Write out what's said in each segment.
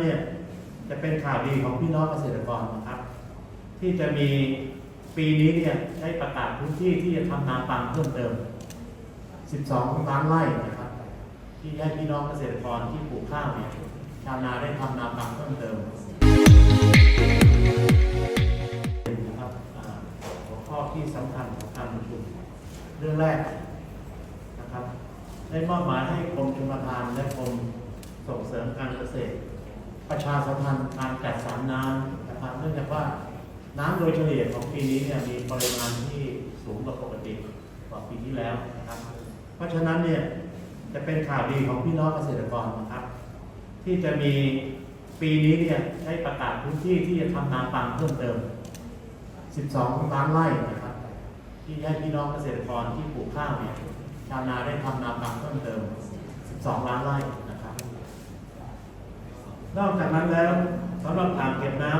เนี่ยจะเป็นข่าวดีของพี่น้องเกษตรกรนะครับ ที่จะมีปีนี้เนี่ยได้ประกาศพื้นที่ที่จะทำนาปังเพิ่มเติม 12 ล้านไร่นะครับ ที่ให้พี่น้องเกษตรกรที่ปลูกข้าวเนี่ยชาวนาได้ทำนาปังเพิ่มเติมนะครับหัวข้อที่สำคัญของการประชุมเรื่องแรกนะครับ ได้มอบหมายให้กรมชลประทานและกรมส่งเสริมการเกษตร ประชาสัมพันธ์การจัดสรรน้ำนะครับเนื่องจากว่าน้ำโดยเฉลี่ยของปีนี้เนี่ยมีปริมาณที่สูงกว่าปกติกว่าปีที่แล้วนะครับ เพราะฉะนั้นเนี่ยจะเป็นข่าวดีของพี่น้องเกษตรกรนะครับ ที่จะมีปีนี้เนี่ยได้ประกาศพื้นที่ที่จะทำนาปังเพิ่มเติม 12 ล้านไร่นะครับ ที่ให้พี่น้องเกษตรกรที่ปลูกข้าวเนี่ยชาวนาได้ทำนาปังเพิ่มเติม 12 ล้านไร่ นอกจากนั้นแล้วสำหรับอ่างเก็บน้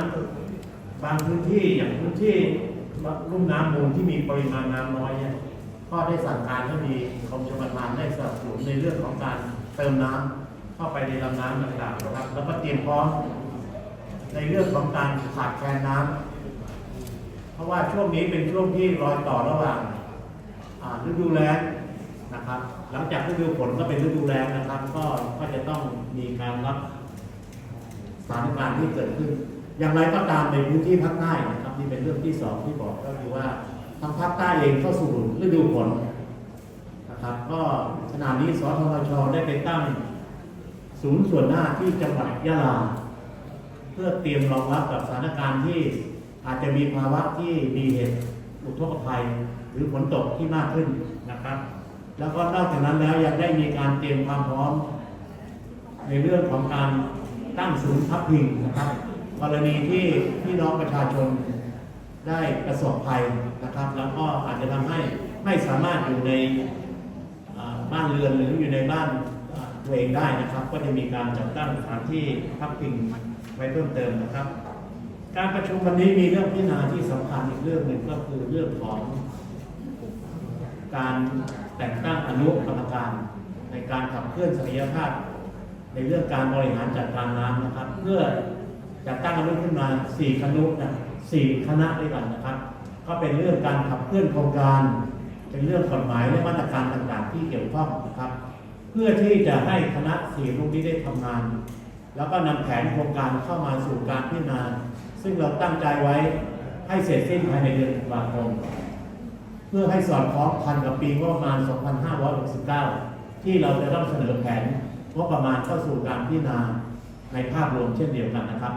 ำบางพื้นที่อย่างพื้นที่ลุ่มน้ำมูลที่มีปริมาณน้ำน้อยเนี่ยก็ได้สั่งการให้มีกรมชลประทานได้สนับสนุนในเรื่องของการเติมน้ำเข้าไปในลำน้ำต่างๆนะครับ แล้วก็เตรียมพร้อมในเรื่องของการขาดแคลนน้ำเพราะว่าช่วงนี้เป็นช่วงที่รอยต่อระหว่างฤดูแล้งนะครับ หลังจากฤดูฝนก็เป็นฤดูแล้งนะครับ ก็ก็จะต้องมีการรับ สถานการณ์ที่เกิดขึ้น อย่างไรก็ตามในพื้นที่ภาคใต้นะครับนี่เป็นเรื่องที่สองที่บอกก็คือว่าทางภาคใต้เองเข้าสู่ฤดูฝนนะครับ ก็ขณะนี้สทชได้ไปตั้งศูนย์ส่วนหน้าที่จังหวัดยะลา เพื่อเตรียมรองรับกับสถานการณ์ที่อาจจะมีภาวะที่มีเหตุอุทกภัย หรือฝนตกที่มากขึ้นนะครับ แล้วก็นอกจากนั้นแล้วยังได้มีการเตรียมความพร้อม ในเรื่องของการ ตั้งศูนย์พักพิงนะครับกรณีที่พี่น้องประชาชนได้ประสบภัยนะครับ แล้วก็อาจจะทำให้ไม่สามารถอยู่ในบ้านเรือนหรืออยู่ในบ้านตัวเองได้นะครับ ก็จะมีการจัดตั้งสถานที่พักพิงไว้เพิ่มเติมนะครับ การประชุมวันนี้มีเรื่องพิจารณาที่สำคัญอีกเรื่องหนึ่งก็คือเรื่องของ การแต่งตั้งอนุกรรมการในการขับเคลื่อนศักยภาพ ในเรื่องการบริหารจัดการน้ำนะครับ เพื่อจัดตั้งอนุขึ้นมา 4 คณะนะสี่คณะด้วยกันนะครับ ก็เป็นเรื่องการขับเคลื่อนโครงการ เป็นเรื่องกฎหมายและมาตรการต่างๆ ที่เกี่ยวข้องนะครับ เพื่อที่จะให้คณะสี่รูปนี้ได้ทำงาน แล้วก็นำแผนโครงการเข้ามาสู่การพิจารณา ซึ่งเราตั้งใจไว้ให้เสร็จสิ้นภายในเดือนตุลาคมเพื่อให้สอดคล้องทันกับปีงบประมาณ 2569 ที่เราจะต้องเสนอแผน งบประมาณเข้าสู่การพิจารณาในภาพรวมเช่นเดียวกันนะครับ